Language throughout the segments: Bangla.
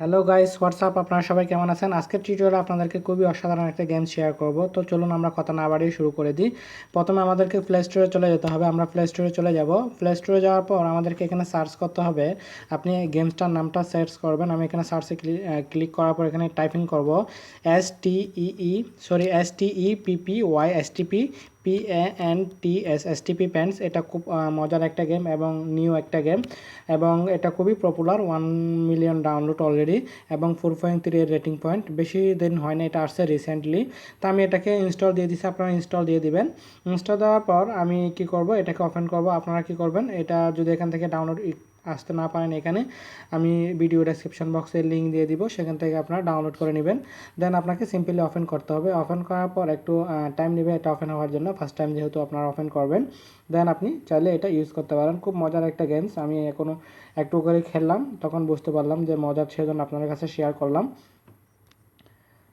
হ্যালো গাইস হোয়াটসঅ্যাপ আপনারা সবাই কেমন আছেন? আজকের টিউটোরিয়ালে আপনাদেরকে খুবই অসাধারণ একটা গেম শেয়ার করব। তো চলুন আমরা কথা না বাড়িয়ে শুরু করে দিই। প্রথমে আমাদেরকে প্লে স্টোরে চলে যেতে হবে। আমরা প্লে স্টোরে চলে যাব। প্লে স্টোরে যাওয়ার পর আমাদেরকে এখানে সার্চ করতে হবে। আপনি গেমসটার নামটা সার্চ করবেন। আমি এখানে সার্চে ক্লিক করার পর এখানে টাইপিং করব। S T E sorry S T E P P Y S T P P A N T S S T P pants এটা খুব মজার একটা গেম এবং নিউ একটা গেম এবং এটা খুবই popular one million download already এবং ফোর পয়েন্ট থ্রি এর রেটিং পয়েন্ট বেশি দিন হয় না, এটা আসছে রিসেন্টলি তো আমি এটাকে ইনস্টল দিয়ে দিচ্ছি আপনারা ইনস্টল দিয়ে দিবেন। ইনস্টল দেওয়ার পর আমি কি করব, এটাকে ওপেন করব। আপনারা কি করবেন, এটা যদি এখান থেকে ডাউনলোড আসতে না পারেন এখানে, আমি ভিডিও ডেসক্রিপশন বক্সের লিঙ্ক দিয়ে দিব, সেখান থেকে আপনারা ডাউনলোড করে নেবেন। দেন আপনাকে সিম্পলি ওপেন করতে হবে। ওপেন করার পর একটু টাইম নেবে এটা ওপেন হওয়ার জন্য। ফার্স্ট টাইম যেহেতু আপনারা ওপেন করবেন দেন আপনি চাইলে এটা ইউজ করতে পারেন। খুব মজার একটা গেমস আমি এখনও একটু করে খেললাম, তখন বুঝতে পারলাম যে মজার সেজন্য আপনাদের কাছে শেয়ার করলাম।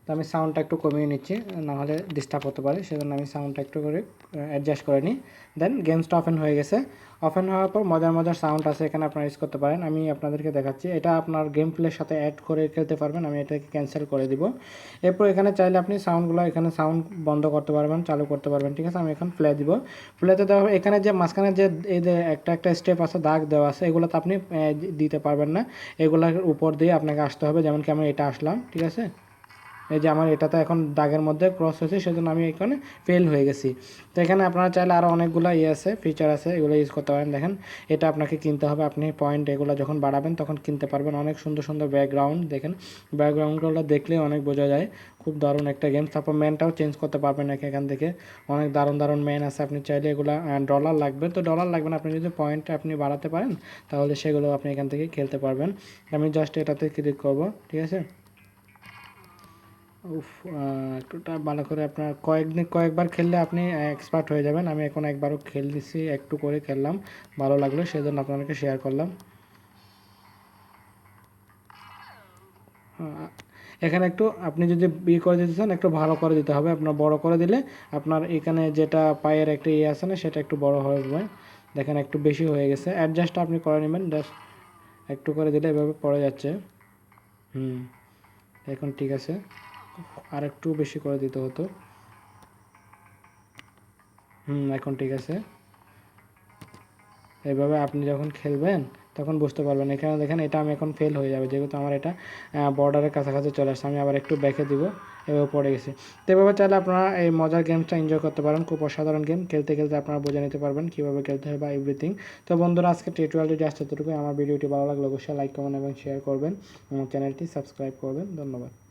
তো আমি সাউন্ডটা একটু কমিয়ে নিচ্ছি, নাহলে ডিস্টার্ব হতে পারে, সেজন্য আমি সাউন্ডটা একটু করে অ্যাডজাস্ট করে নিই। দেন গেমসটা ওপেন হয়ে গেছে। ওপেন হওয়ার পর মজার মজার সাউন্ড আছে এখানে আপনারা ইউজ করতে পারেন। আমি আপনাদেরকে দেখাচ্ছি, এটা আপনার গেম প্লের সাথে অ্যাড করে খেলতে পারবেন, আমি এটাকে ক্যান্সেল করে দিব। এরপর এখানে চাইলে আপনি সাউন্ডগুলো এখানে সাউন্ড বন্ধ করতে পারবেন, চালু করতে পারবেন, ঠিক আছে? আমি এখন প্লে দিব। প্লেতে দেওয়া এখানে যে মাঝখানে যে এই একটা একটা স্টেপ আছে, দাগ দেওয়া আছে, এগুলোতে আপনি দিতে পারবেন না। এগুলোর উপর দিয়ে আপনাকে আসতে হবে যেমন কি আমি এটা আসলাম, ঠিক আছে? এই যে আমার এটাতে এখন দাগের মধ্যে ক্রস হয়েছে, সেজন্য আমি এখানে ফেল হয়ে গেছি। তো এখানে আপনারা চাইলে আরও অনেকগুলো ইয়ে আছে ফিচার আছে, এগুলো ইউজ করতে পারেন। দেখেন, এটা আপনাকে কিনতে হবে। আপনি পয়েন্ট এগুলো যখন বাড়াবেন, তখন কিনতে পারবেন। অনেক সুন্দর সুন্দর ব্যাকগ্রাউন্ড দেখেন। ব্যাকগ্রাউন্ডগুলো দেখলেই অনেক বোঝা যায়। খুব দারুণ একটা গেম তারপর ম্যানটাও চেঞ্জ করতে পারবেন এখান এখান থেকে। অনেক দারুণ দারুণ ম্যান আছে। আপনি চাইলে এগুলো ডলার লাগবে। তো ডলার লাগবে না। আপনি যদি পয়েন্ট আপনি বাড়াতে পারেন, তাহলে সেগুলো আপনি এখান থেকে খেলতে পারবেন। আমি জাস্ট এটাতে ক্লিক করব, ঠিক আছে? একটুটা ভালো করে আপনার কয়েকদিন কয়েকবার খেললে আপনি এক্সপার্ট হয়ে যাবেন। আমি এখন একবারও খেলতেছি একটু করে খেললাম। ভালো লাগল সেই জন্য আপনাদেরকে শেয়ার করলাম। এখানে একটু আপনি যদি ইয়ে করে দিতে চান, একটু ভালো করে দিতে হবে। আপনার বড় করে দিলে আপনার এখানে যেটা পায়ের একটা ইয়ে আছে না, সেটা একটু বড় হয়ে যাবে। দেখেন একটু বেশি হয়ে গেছে। অ্যাডজাস্ট আপনি করে নেবেন জাস্ট একটু করে দিলে এভাবে পড়ে যাচ্ছে। হুম, এখন ঠিক আছে। আর একটু বেশি করে দিতে হতো। হুম, এখন ঠিক আছে। এইভাবে আপনি যখন খেলবেন, তখন বুঝতে পারবেন। এখানে দেখেন, এটা আমি এখন ফেল হয়ে যাবে। যেহেতু আমার এটা বর্ডারের কাছাকাছি চলে আসছে, আমি আবার একটু ব্যাকে দিব। এভাবে পড়ে গেছি। তো এভাবে চাইলে আপনারা এই মজার গেমসটা এনজয় করতে পারেন। খুব অসাধারণ গেম খেলতে খেলতে আপনারা বুঝে নিতে পারবেন কীভাবে খেলতে হয় বা এভরিথিং তো বন্ধুরা আজকে টিউটোরিয়ালটি এতটুকু আমার ভিডিওটি ভালো লাগলে অবশ্যই লাইক কমেন্ট এবং শেয়ার করবেন। আমার চ্যানেলটি সাবস্ক্রাইব করবেন। ধন্যবাদ।